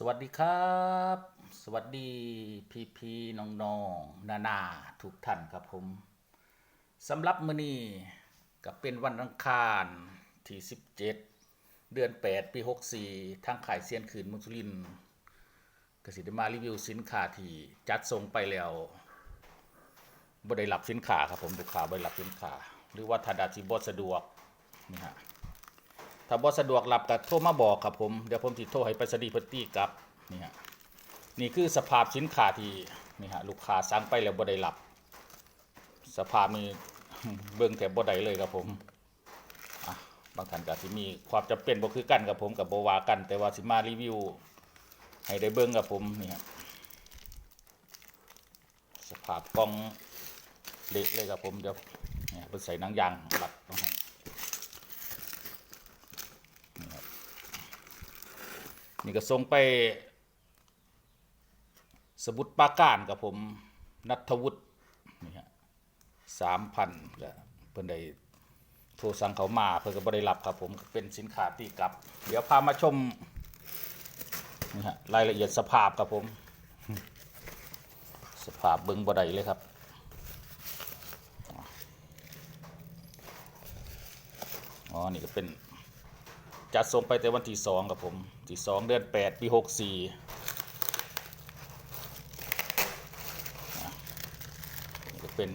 สวัสดีครับ สวัสดีพี่พี่น้องน้องนานาทุกท่านครับผมสำหรับมื้อนี้ก็เป็นวันอังคารที่ 17 เดือน 8 ปี 64 ทางขายเซียนขืนมุสุลินกสิได้มารีวิวสินค้าที่จัดส่งไปแล้วบ่ได้รับสินค้าครับผมลูกค้าบ่ได้รับสินค้าหรือว่าถ้าดาสิบ่สะดวกนี่ฮะ ถ้าบ่สะดวกรับก็โทรมาบอกครับผม เดี๋ยวผมสิโทรให้ไปรษณีย์เพิ่นตีกลับนี่ฮะนี่คือสภาพสินค้าที่นี่ฮะลูกค้าสั่งไปแล้วบ่ได้รับ สภาพนี้เบิ่งแทบบ่ได้เลยครับผมอะบางท่านก็สิมีความจำเป็นบ่คือกันกับผมกับบ่ว่ากัน แต่ว่าสิมารีวิว ให้ได้เบิ่งกับผมนี่ฮะสภาพกล่องเละเลยครับผมเดี๋ยวเนี่ยเพิ่นใส่หนังยางรัดลงให้ นี่ก็ส่งไป สมุดปาการกับผมนัทวุฒินี่ฮะสามพันก็เพิ่นได้โทรสั่งเขามาเพิ่นก็บ่ได้รับครับผมเป็นสินค้าตีกลับ เดี๋ยวพามาชมนี่ฮะรายละเอียดสภาพครับผม สภาพเบิ่งบ่ได้เลยครับอ๋อนี่ก็เป็น จัดส่งไปแต่วันที่สองกับผมที่สองเดือนแปดปีหกสี่นี่ก็เป็น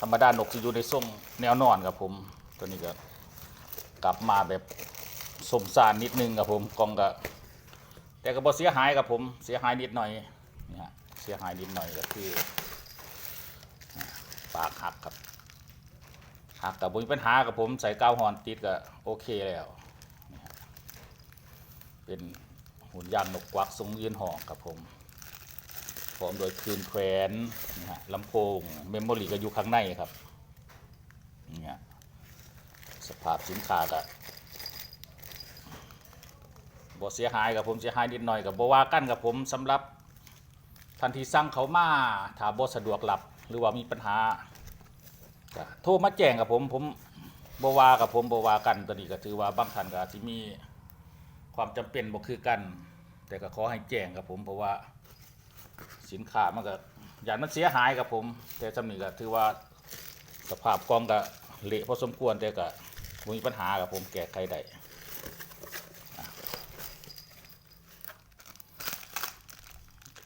ธรรมดานกที่อยู่ในทรงแนวนอนครับผม ตัวนี้ก็กลับมาแบบสมสารนิดนึงครับผมกองก็แต่ก็บ่เสียหายครับผมเสียหายนิดหน่อยนี่ฮะเสียหายนิดหน่อยก็คือปากหักครับ หากกับมีปัญหากับผมใส่กาวหอนติดก็โอเคแล้วเป็นหุ่นยางนกกวักทรงยืนหองครับผมพร้อมโดยคืนแขวนนี่ฮะลำโพงเมมโมรี่ก็อยู่ข้างในครับนี่ฮะสภาพสินค้าก็บ่เสียหายกับผมเสียหายนิดหน่อยกับบ่ว่ากันกับผมสำหรับทันทีสั่งเขามาถ้าบ่สะดวกรับหรือว่ามีปัญหา ก็โทรมาแจ้งกับผม ผมบวากับผมบวากันตัวนี้ก็ถือว่าบางท่านก็อาจจะมีความจำเป็นบ่คือกัน แต่ก็ขอให้แจ้งกับผมเพราะว่าสินค้ามันก็อย่างมันเสียหายกับผม แต่สำนี้ก็ถือว่าสภาพกล้องก็เละพอสมควรแต่ก็บ่มีปัญหากับผมแก้ไขได้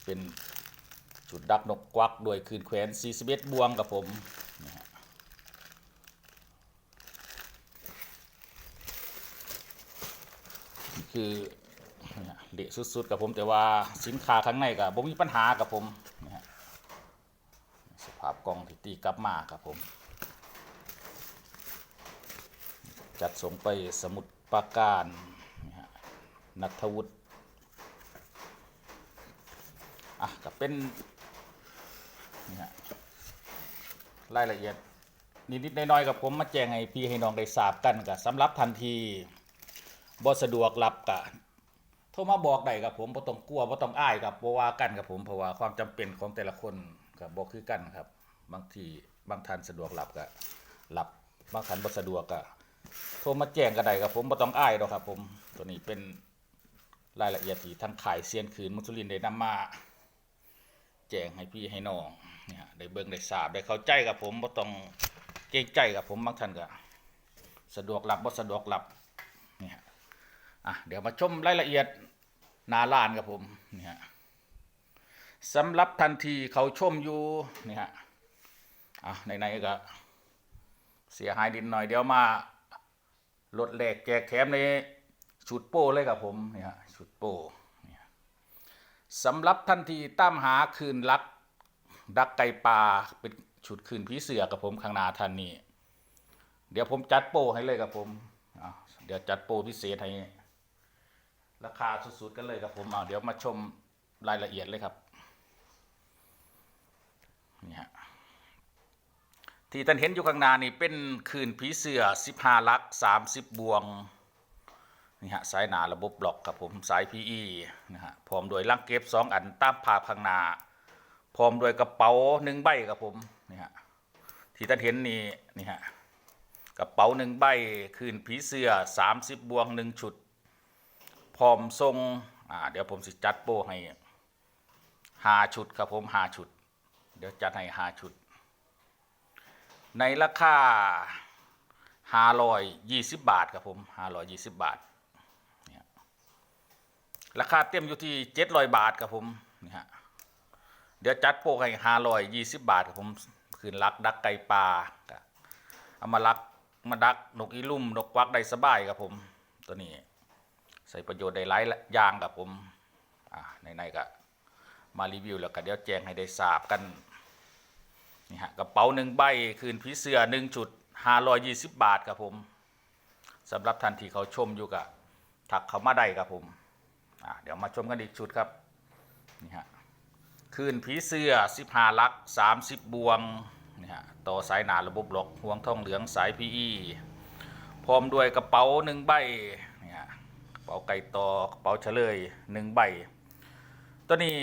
เป็นจุดดักนกกวักด้วยคืนแขวน41บวงกับผม คือเนี่ยเละสุดๆกับผมแต่ว่าสินค้าข้างในกับผมมีปัญหากับผมสภาพกล่องที่ตีกลับมาครับผม จัดส่งไปสมุดปราการนัทวุฒิอะก็เป็นนี่ฮะรายละเอียดนิดๆน้อยๆกับผมมาแจ้งให้พี่ให้น้องได้ทราบกันกับสำหรับทันที บ่สะดวกรับกะโทรมาบอกได้กับผมบ่ต้องกลัวบ่ต้องอ้ายกับบ่ว่ากันกับผมเพราะว่าความจำเป็นของแต่ละคนก็บ่คือกันครับ บางทีบางท่านสะดวกรับก็รับบางท่านบ่สะดวกก็โทรมาแจ้งก็ได้กับผมบ่ต้องอ้ายดอกครับ ผมตัวนี้เป็นรายละเอียดที่ทางขายเซียนคืนมุสลินได้นำมาแจ้งให้พี่ให้น้องเนี่ยได้เบิ่งได้ทราบได้เข้าใจกับผมบ่ต้องเกรงใจกับผมบางท่านก็สะดวกรับบ่สะดวกรับ อะเดี๋ยวมาชมรายละเอียดนาลานครับผมนี่ฮะสำหรับทันทีเขาชมอยู่นี่ฮะอะไหนๆก็เสียหายดินหน่อยเดี๋ยวมาลดแหลกแจกแถมในชุดโป้เลยครับผมนี่ฮะชุดโป้นี่ฮะสำหรับทันทีตามหาคืนรักดักไก่ปลาเป็นชุดคืนผีเสือกับผมข้างหน้าท่านนี้ เดี๋ยวผมจัดโป้ให้เลยครับผมเดี๋ยวจัดโป้พิเศษให้ ราคาสุดๆกันเลยครับผมเอาเดี๋ยวมาชมรายละเอียดเลยครับนี่ฮะที่ท่านเห็นอยู่ข้างหน้านี่เป็นคืนผีเสือ15ลัก30 บวงนี่ฮะสายหนาระบบบล็อกครับผมสาย PE นะฮะพร้อมด้วยลังเก็บ 2 อันตามภาพข้างนาพร้อมด้วยกระเป๋าหนึ่งใบครับผมนี่ฮะที่ท่านเห็นนี่นี่ฮะกระเป๋าหนึ่งใบคืนผีเสื้อ30 บวงหนึ่งชุด พร้อมทรงอ่าเดี๋ยวผมสิจัดโปรให้หาชุดครับผมหาชุด เดี๋ยวจัดให้หาชุด ในราคา520บาทครับผม520บาทเนี่ยราคาเต็มอยู่ที่700บาทครับผมนี่ฮะเดี๋ยวจัดโปรให้520บาทครับผมคืนลักดักไก่ปลาเอามาลักมาดักนกอีลุ่มนกควักได้สบายครับผมตัวนี้ ใส่ประโยชน์ได้หลายอย่างกับผมอ่าในๆก็มารีวิวแล้วก็เดี๋ยวแจ้งให้ได้ทราบกันนี่ฮะกระเป๋าหนึ่งใบคืนผีเสื้อหนึ่งจุดห้าร้อยยี่สิบบาทครับผมสำหรับท่านที่เขาชมอยู่กับถักเขามาได้ครับผมเดี๋ยวมาชมกันอีกชุดครับนี่ฮะคืนผีเสื้อสิบห้าลักสามสิบบวงนี่ฮะต่อสายหนาระบบล็อกห่วงทองเหลืองสายพีอีพร้อมด้วยกระเป๋าหนึ่งใบ เป๋าไก่ตอกระเป๋าเฉลยหนึ่งใบ ตัวนี้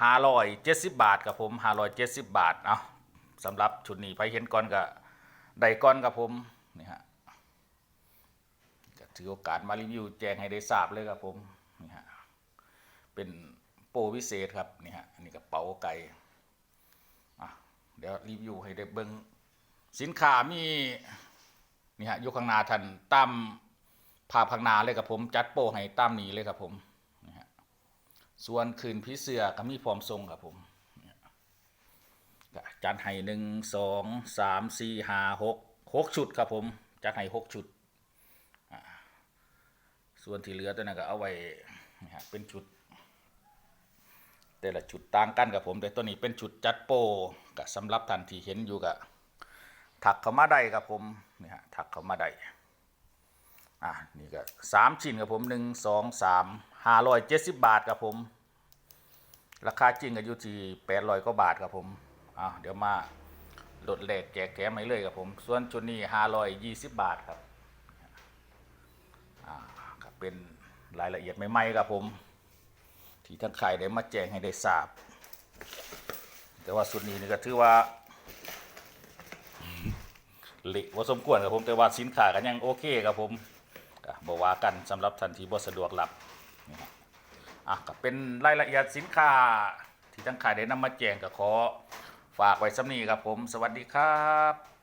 ห้าร้อยเจ็ดสิบบาทครับผมห้าร้อยเจ็ดสิบบาท เอาสำหรับชุดนี้ไปเห็นก่อนกับไดก่อนครับผมนี่ฮะก็ถือโอกาสมารีวิวแจงให้ได้ทราบเลยครับผมนี่ฮะเป็นโปรพิเศษครับนี่ฮะอันนี้กระเป๋าไก่อะเดี๋ยวรีวิวให้ได้เบิ้งสินค้ามีนี่ฮะอยกข้างหน้าท่านตาม ภาพข้างนาเลยครับผมจัดโปรให้ตามนี้เลยครับผมส่วนคืนพิเศษก็มีพร้อมทรงครับผมจัดให้หนึ่งสองสามสี่ห้าหกหกชุดครับผมจัดให้หกชุด ส่วนที่เหลือตัวนั้นก็เอาไว้เป็นชุด แต่ละชุดต่างกันกับผม แต่ตัวนี้เป็นชุดจัดโปรก็สำหรับท่านที่เห็นอยู่กับถักเข้ามาได้ครับผมนี่ฮะถักเข้ามาได้ อะนี่ก็สามชิ้นครับผมหนึ่งสองสามห้าร้อยเจ็ดสิบบาทครับผม ราคาจริงก็อยู่ที่แปดร้อยกว่าบาทครับผมอะเดี๋ยวมาลดแลกแจกแถมให้เลยครับผม ส่วนชุดนี้ห้าร้อยยี่สิบบาทครับอ่าก็เป็นรายละเอียดใหม่ๆครับผม ที่ทั้งขายได้มาแจ้งให้ได้ทราบ แต่ว่าสุดนี้นี่ก็ถือว่าเละว่าสมควรครับผมแต่ว่าสินค้ากันยังโอเคครับผม บอกว่ากันสำหรับทันทีบ่สะดวกหลับนี่ฮะอะก็เป็นรายละเอียดสินค้าที่ทั้งขายได้นำมาแจงก็ขอฝากไว้สำนีครับผม สวัสดีครับ